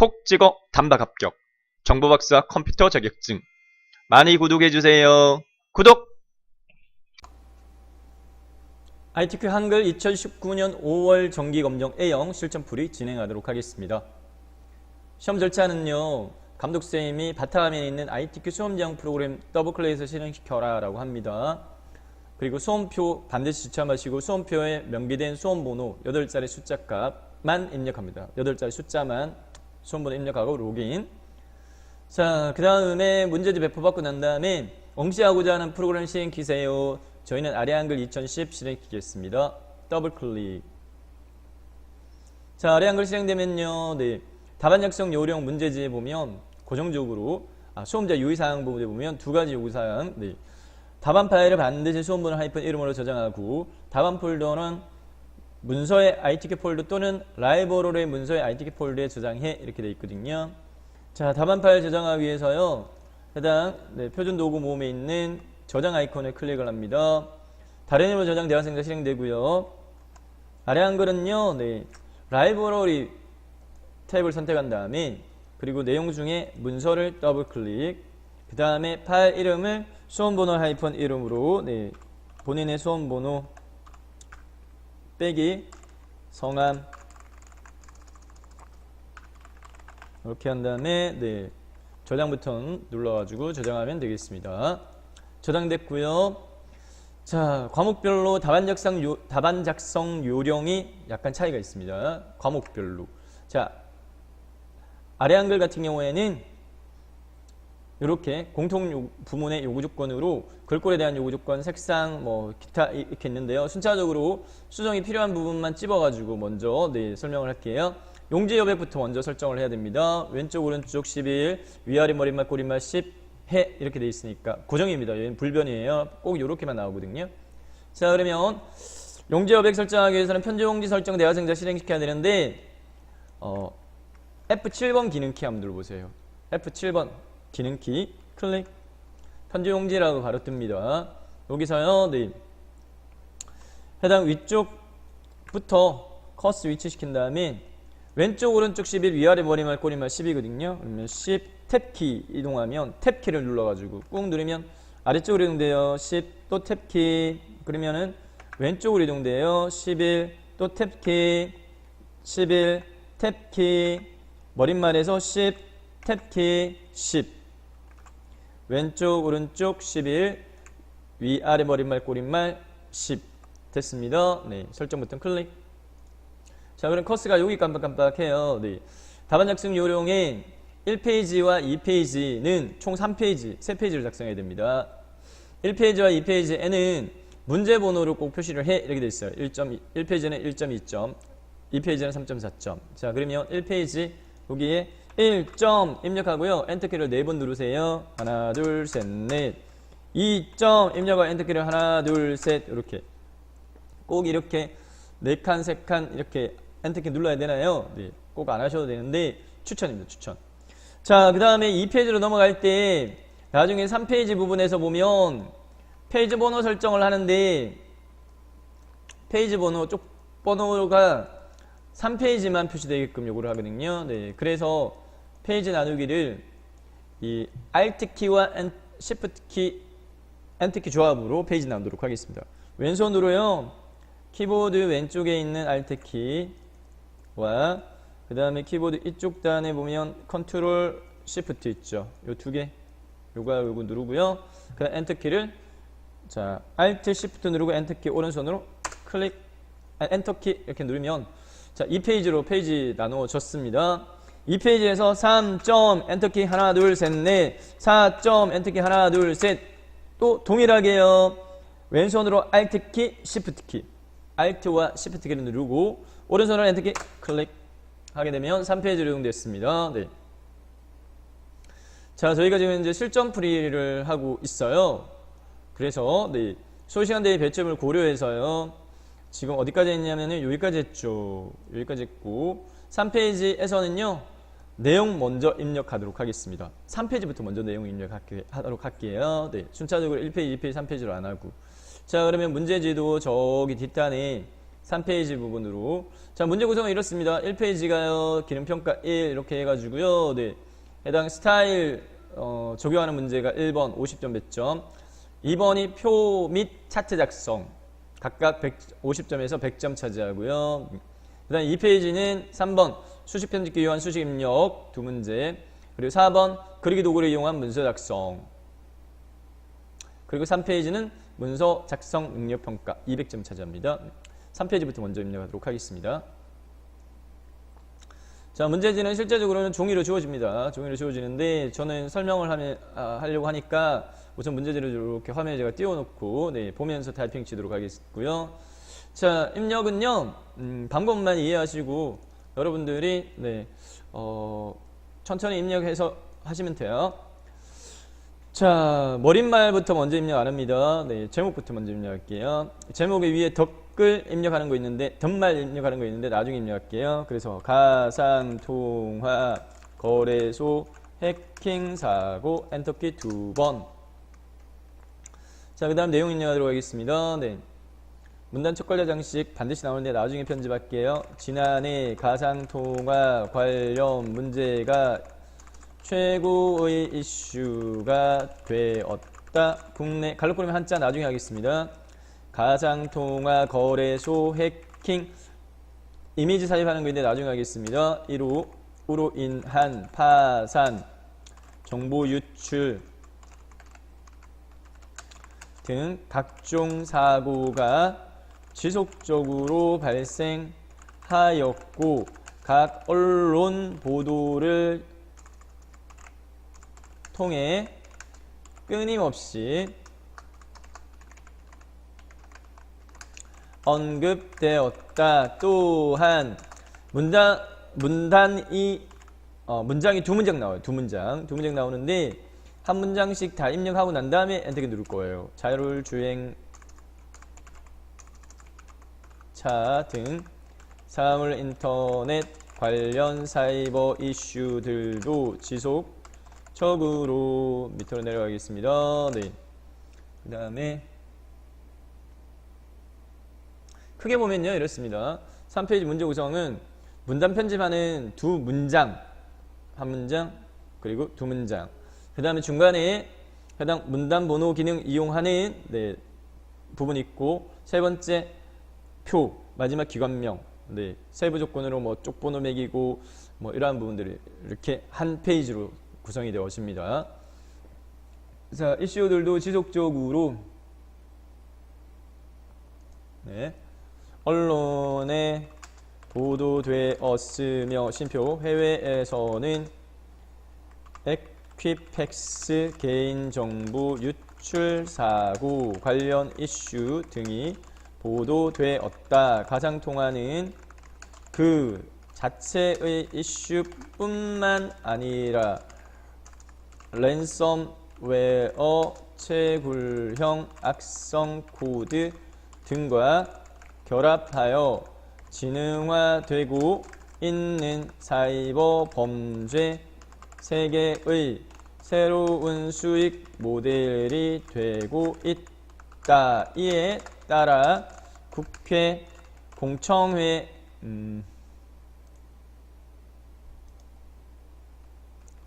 콕 찍어 단박 합격. 정보박사와 컴퓨터 자격증. 많이 구독해주세요. 구독! ITQ 한글 2019년 5월 정기검정 A형 실전풀이 진행하도록 하겠습니다. 시험 절차는요. 감독쌤이 바탕화면에 있는 ITQ 수험지향 프로그램 더블클릭해서 실행시켜라 라고 합니다. 그리고 수험표 반드시 지참하시고 수험표에 명기된 수험번호 8자리 숫자 값만 입력합니다. 8자리 숫자만 수험번호 입력하고 로그인 자, 그 다음에 문제집 배포받고 난 다음에 응시하고자 하는 프로그램 실행키세요. 저희는 아래 한글 2010 실행키겠습니다. 더블 클릭. 자, 아래 한글 실행되면요. 네. 답안 작성 요령 문제지에 보면 고정적으로 아, 수험자 유의사항 부분에 보면 두 가지 요구사항. 네. 답안 파일을 반드시 수험번호 하이픈 이름으로 저장하고 답안 폴더는 문서의 ITK 폴더 또는 라이브러리의 문서의 ITK 폴더에 저장해 이렇게 되어 있거든요. 자, 답안 파일 저장하기 위해서요. 해당 네, 표준 도구 모음에 있는 저장 아이콘을 클릭을 합니다. 다른 이름으로 저장 대화 생자 실행되고요. 아래 한글은요. 네, 라이브러리 탭을 선택한 다음에 그리고 내용 중에 문서를 더블 클릭 그 다음에 파일 이름을 수험번호 하이픈 이름으로 네, 본인의 수험번호 빼기 성함 이렇게 한 다음에 네, 저장 버튼 눌러가지고 저장하면 되겠습니다. 저장됐고요. 자 과목별로 답안 작성 요, 답안 작성 요령이 약간 차이가 있습니다. 과목별로 자 아래 한글 같은 경우에는 이렇게 공통 요- 부문의 요구 조건으로 글꼴에 대한 요구 조건, 색상, 뭐 기타 이렇게 있는데요. 순차적으로 수정이 필요한 부분만 찝어가지고 먼저 네, 설명을 할게요. 용지 여백부터 먼저 설정을 해야 됩니다. 왼쪽 오른쪽 11, 위아래 머리말 꼬리말 10, 해 이렇게 돼 있으니까 고정입니다. 얘는 불변이에요. 꼭 이렇게만 나오거든요. 자 그러면 용지 여백 설정하기 위해서는 편집 용지 설정 대화생자 실행시켜야 되는데 어, F7번 기능키 한번 눌러보세요. F7번 기능키 클릭 편집 용지라고 바로 뜹니다. 여기서요, 네. 해당 위쪽부터 커스 위치시킨 다음에 왼쪽 오른쪽 11 위아래 머리말 꼬리말 10이거든요. 그러면 10 탭키 이동하면 탭키를 눌러가지고 꾹 누르면 아래쪽으로 이동돼요. 10 또 탭키 그러면은 왼쪽으로 이동돼요. 11 또 탭키 11 탭키 머릿말에서 10 탭키 10 왼쪽 오른쪽 11 위아래 머릿말 꼬릿말 10 됐습니다. 네 설정 버튼 클릭 자 그럼 커스가 여기 깜빡깜빡해요. 네. 답안 작성 요령에 1페이지와 2페이지는 총 3페이지, 3페이지를 작성해야 됩니다. 1페이지와 2페이지에는 문제 번호를 꼭 표시를 해 이렇게 돼 있어요. 1.2, 1페이지는 1.2점, 2페이지는 3.4점. 자 그러면 1페이지 여기에 1점 입력하고요. 엔터키를 4번 누르세요. 하나, 둘, 셋, 넷. 2점 입력하고 엔터키를 하나, 둘, 셋 이렇게 꼭 이렇게 네 칸, 세 칸 이렇게 엔터키 눌러야 되나요? 네, 꼭 안 하셔도 되는데 추천입니다. 추천. 자, 그 다음에 2페이지로 넘어갈 때 나중에 3페이지 부분에서 보면 페이지 번호 설정을 하는데 페이지 번호 쪽 번호가 3페이지만 표시되게끔 요구를 하거든요. 네, 그래서 페이지 나누기를 이 Alt 키와 N- Shift 키, 조합으로 페이지 나누도록 하겠습니다. 왼손으로요. 키보드 왼쪽에 있는 Alt 키와 그 다음에 키보드 이쪽 단에 보면 컨트롤 Shift 있죠. 요 두 개. 요거 요거 누르고요. 그 다음 엔터 키를 자 Alt Shift 누르고 엔터 키 오른손으로 클릭 아, 엔터 키 이렇게 누르면 자, 이 페이지로 페이지 나누어졌습니다. 이 페이지에서 3점 엔터 키 하나 둘 셋 넷 4점 엔터 키 하나 둘 셋 또 동일하게요. 왼손으로 Alt 키 Shift 키 Alt와 Shift 키를 누르고 오른손으로 엔터 키 클릭 하게 되면 3페이지로 이동됐습니다. 네. 자, 저희가 지금 이제 실전 풀이를 하고 있어요. 그래서 네. 소시간 대비 배점을 고려해서요. 지금 어디까지 했냐면은 여기까지 했죠. 여기까지 했고 3페이지에서는요. 내용 먼저 입력하도록 하겠습니다. 3페이지부터 먼저 내용 입력하도록 할게요. 네. 순차적으로 1페이지, 2페이지, 3페이지로 안 하고. 자, 그러면 문제지도 저기 뒷단에 3페이지 부분으로. 자, 문제 구성은 이렇습니다. 1페이지가요, 기능평가 1 이렇게 해가지고요. 네. 해당 스타일, 어, 적용하는 문제가 1번 50점 배점. 2번이 표 및 차트 작성. 각각 150점에서 100점 차지하고요. 그 다음 2페이지는 3번 수식 편집기 위한 수식 입력 두 문제. 그리고 4번 그리기 도구를 이용한 문서 작성. 그리고 3페이지는 문서 작성 능력 평가 200점 차지합니다. 3페이지부터 먼저 입력하도록 하겠습니다. 자, 문제지는 실제적으로는 종이로 지워집니다. 종이로 지워지는데 저는 설명을 하면, 아, 하려고 하니까 우선 문제지를 이렇게 화면에 제가 띄워놓고 네, 보면서 타이핑 치도록 하겠고요. 자, 입력은요. 음, 방법만 이해하시고 여러분들이 네, 어, 천천히 입력해서 하시면 돼요. 자, 머릿말부터 먼저 입력 안 합니다. 네, 제목부터 먼저 입력할게요. 제목에 위에 덧글 입력하는 거 있는데, 덧말 입력하는 거 있는데, 나중에 입력할게요. 그래서, 가상, 통화, 거래소, 해킹, 사고, 엔터키 두 번. 자, 그 다음 내용 입력하도록 하겠습니다. 네. 문단 첫 걸려 장식 반드시 나오는데 나중에 편집할게요. 지난해 가상통화 관련 문제가 최고의 이슈가 되었다. 국내 갈로꼬리면 한자 나중에 하겠습니다. 가상통화 거래소 해킹 이미지 삽입하는 거인데 나중에 하겠습니다. 이로 으로 인한 파산 정보 유출 등 각종 사고가 지속적으로 발생하였고 각 언론 보도를 통해 끊임없이 언급되었다. 또한 문단 문단이 어, 문장이 두 문장 나와요. 두 문장 두 문장 나오는데 한 문장씩 다 입력하고 난 다음에 엔터키 누를 거예요. 자율 주행 차 등 사물 인터넷 관련 사이버 이슈들도 지속적으로 밑으로 내려가겠습니다. 네. 그 다음에 크게 보면요 이렇습니다. 3페이지 문제 구성은 문단 편집하는 두 문장 한 문장 그리고 두 문장 그 다음에 중간에 해당 문단 번호 기능 이용하는 네, 부분 있고 세 번째 표 마지막 기관명 네, 세부 조건으로 뭐 쪽번호 매기고 뭐 이러한 부분들이 이렇게 한 페이지로 구성이 되어 있습니다. 자 이슈들도 지속적으로 네, 언론에 보도되었으며 심표 해외에서는 에퀴팩스 개인정보 유출 사고 관련 이슈 등이 보도되었다. 가상통화는 그 자체의 이슈뿐만 아니라 랜섬웨어, 채굴형 악성 코드 등과 결합하여 진흥화되고 있는 사이버 범죄 세계의 새로운 수익 모델이 되고 있다. 이에 따라 국회, 공청회, 음,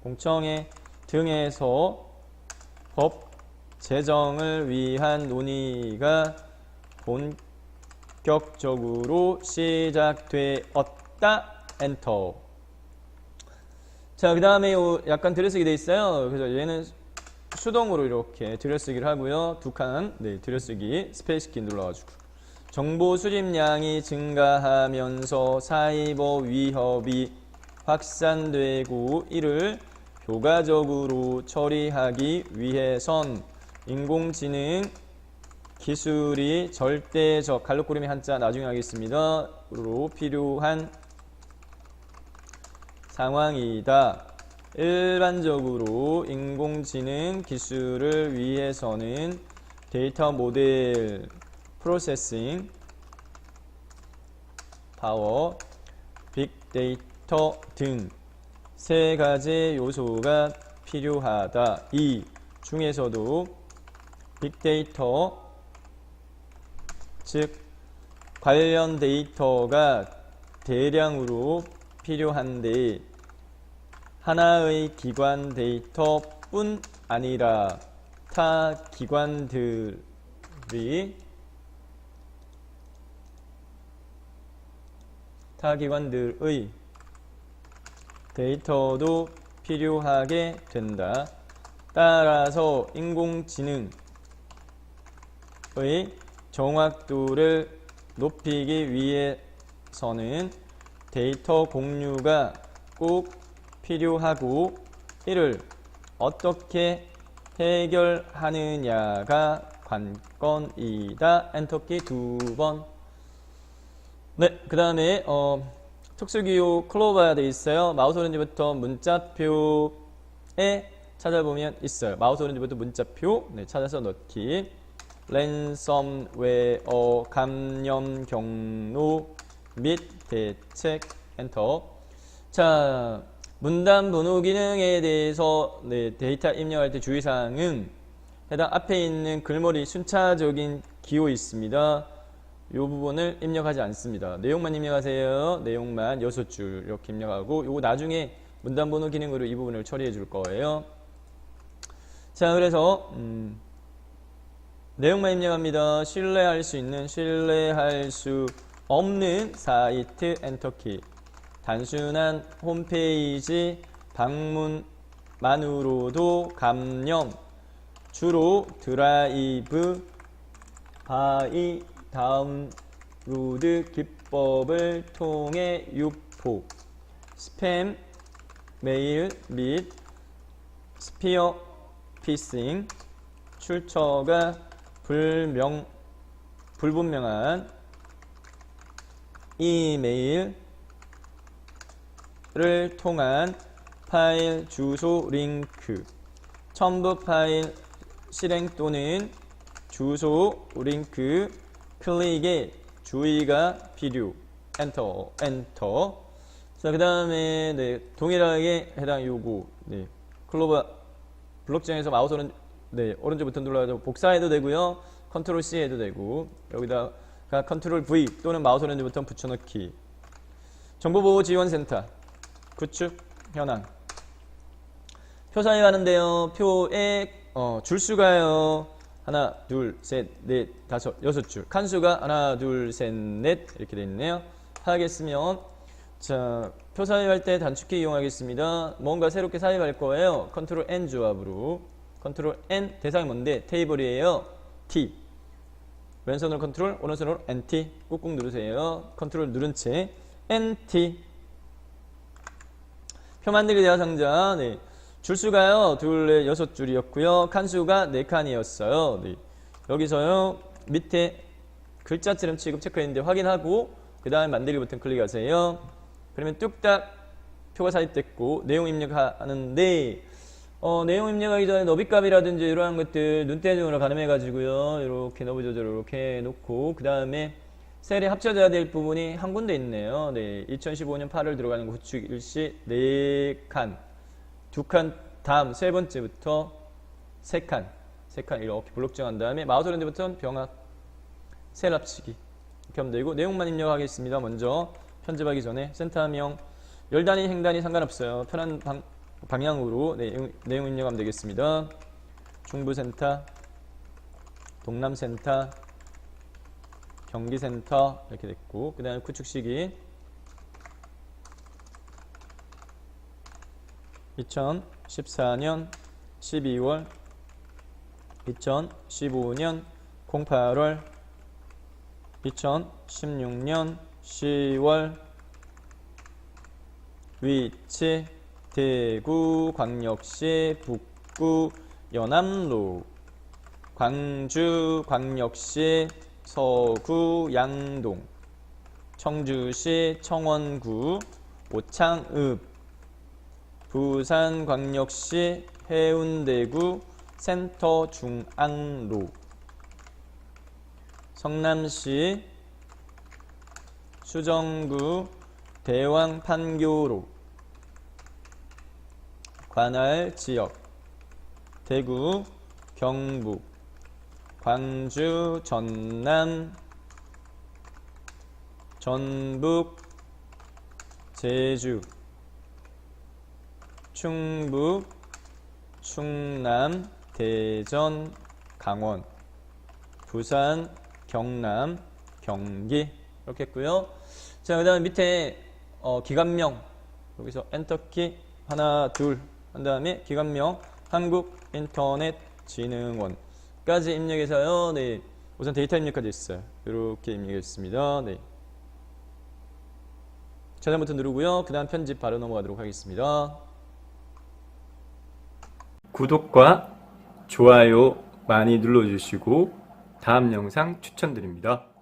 공청회 등에서 법 제정을 위한 논의가 본격적으로 시작되었다. 엔터. 자, 그 다음에 약간 들여쓰기 돼 있어요. 그래서 얘는 수동으로 이렇게 들여쓰기를 하고요. 두 칸, 네, 들여쓰기 스페이스 키 눌러가지고 정보 수집량이 증가하면서 사이버 위협이 확산되고 이를 효과적으로 처리하기 위해선 인공지능 기술이 절대적 갈로꼬림의 한자 나중에 하겠습니다. 로 필요한 상황이다. 일반적으로 인공지능 기술을 위해서는 데이터 모델 프로세싱 파워, 빅데이터 등 세 가지 요소가 필요하다. 이 중에서도 빅데이터 즉 관련 데이터가 대량으로 필요한데 하나의 기관 데이터뿐 아니라 타 기관들이 타 기관들의 데이터도 필요하게 된다. 따라서 인공지능의 정확도를 높이기 위해서는 데이터 공유가 꼭 필요하고 이를 어떻게 해결하느냐가 관건이다. 엔터키 두 번. 네, 그 다음에 어, 특수기호 클로버가 돼 있어요. 마우스 오른쪽부터 문자표에 찾아보면 있어요. 마우스 오른쪽부터 문자표 네, 찾아서 넣기. 랜섬웨어 감염 경로 및 대책 엔터. 자, 문단 번호 기능에 대해서 네, 데이터 입력할 때 주의사항은 해당 앞에 있는 글머리 순차적인 기호 있습니다. 이 부분을 입력하지 않습니다. 내용만 입력하세요. 내용만 6줄 이렇게 입력하고 요거 나중에 문단 번호 기능으로 이 부분을 처리해 줄 거예요. 자, 그래서 음, 내용만 입력합니다. 신뢰할 수 있는, 신뢰할 수 없는 사이트 엔터키. 단순한 홈페이지 방문만으로도 감염. 주로 드라이브 바이 다운로드 기법을 통해 유포, 스팸, 메일 및 스피어 피싱, 출처가 불명, 불분명한 이메일 을 통한 파일 주소 링크, 첨부 파일 실행 또는 주소 링크 클릭에 주의가 필요. 엔터, 엔터. 자, 그 다음에, 네, 동일하게 해당 요구, 네, 클로버 블록체인에서 마우스 오른, 네, 오른쪽부터 눌러서 복사해도 되고요. 컨트롤 C 해도 되고, 여기다가 컨트롤 V 또는 마우스 오른쪽부터 붙여넣기. 정보보호지원센터. 구축, 현황. 표 사용하는데요. 표에, 어, 줄수가요. 하나, 둘, 셋, 넷, 다섯, 여섯 줄. 칸수가 하나, 둘, 셋, 넷 이렇게 되어 있네요. 하겠으면 자, 표 사입할 때 단축키 이용하겠습니다. 뭔가 새롭게 사입할 거예요. 컨트롤 N 조합으로. 컨트롤 N 대상이 뭔데? 테이블이에요. T. 왼손으로 컨트롤, 오른손으로 NT 꾹꾹 누르세요. 컨트롤 누른 채 NT. 표 만들기 대화 상자. 네. 줄수가요 둘, 넷, 여섯 줄이었고요. 칸수가 네 칸이었어요. 네. 여기서요 밑에 글자처럼 취급 체크했는데 확인하고 그 다음에 만들기 버튼 클릭하세요. 그러면 뚝딱 표가 삽입됐고 내용 입력하는데 어, 내용 입력하기 전에 너비값이라든지 이러한 것들 눈대중으로 가늠해 가지고요 이렇게 너비 조절 이렇게 놓고 그 다음에 셀에 합쳐져야 될 부분이 한 군데 있네요. 네, 2015년 8월 들어가는 구축 일시 4칸 두칸 다음 세 번째부터 세 칸, 세칸 이렇게 블록 정한 다음에 마우스 오른쪽부터 병합, 셀 합치기 이렇게 하면 되고 내용만 입력하겠습니다. 먼저 편집하기 전에 센터명 열 단위, 행 단위 상관없어요. 편한 방, 방향으로 내용, 내용 입력하면 되겠습니다. 중부센터, 동남센터, 경기센터 이렇게 됐고 그 다음에 구축시기 2014년 12월 2015년 08월 2016년 10월 위치 대구 광역시 북구 연암로 광주 광역시 서구 양동 청주시 청원구 오창읍 부산광역시 해운대구 센터 중앙로 성남시 수정구 대왕 판교로 관할 지역 대구 경북 광주 전남 전북, 제주, 충북, 충남, 대전, 강원, 부산, 경남, 경기 이렇게 했고요. 자, 그 다음 밑에 어, 기관명. 여기서 엔터키 하나 둘 한 다음에 기관명. 한국인터넷진흥원 까지 입력해서요. 네, 우선 데이터 입력까지 있어요. 이렇게 입력했습니다. 네. 저장 버튼 누르고요. 그 다음 편집 바로 넘어가도록 하겠습니다. 구독과 좋아요 많이 눌러주시고 다음 영상 추천드립니다.